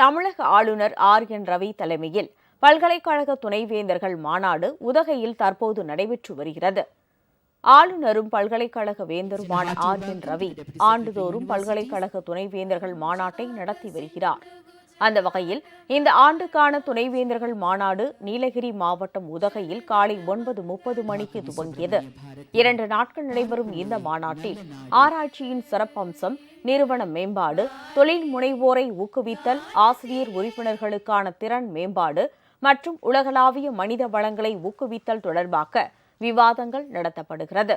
தமிழக ஆளுநர் R N Ravi தலைமையில் பல்கலைக்கழக துணைவேந்தர்கள் மாநாடு உதகையில் தற்போது நடைபெற்று வருகிறது. ஆளுநரும் பல்கலைக்கழக வேந்தருமான ஆர் என் ரவி ஆண்டுதோறும் பல்கலைக்கழக துணைவேந்தர்கள் மாநாட்டை நடத்தி வருகிறார். அந்த வகையில் இந்த ஆண்டுக்கான துணைவேந்தர்கள் மாநாடு நீலகிரி மாவட்டம் உதகையில் காலை ஒன்பது முப்பது மணிக்கு துவங்கியது. இரண்டு நாட்கள் நடைபெறும் இந்த மாநாட்டில் ஆராய்ச்சியின் சிறப்பம்சம் நிறுவன மேம்பாடு தொழில் முனைவோரை ஊக்குவித்தல் ஆசிரியர் உறுப்பினர்களுக்கான திறன் மேம்பாடு மற்றும் உலகளாவிய மனித வளங்களை ஊக்குவித்தல் தொடர்பாக விவாதங்கள் நடத்தப்படுகிறது.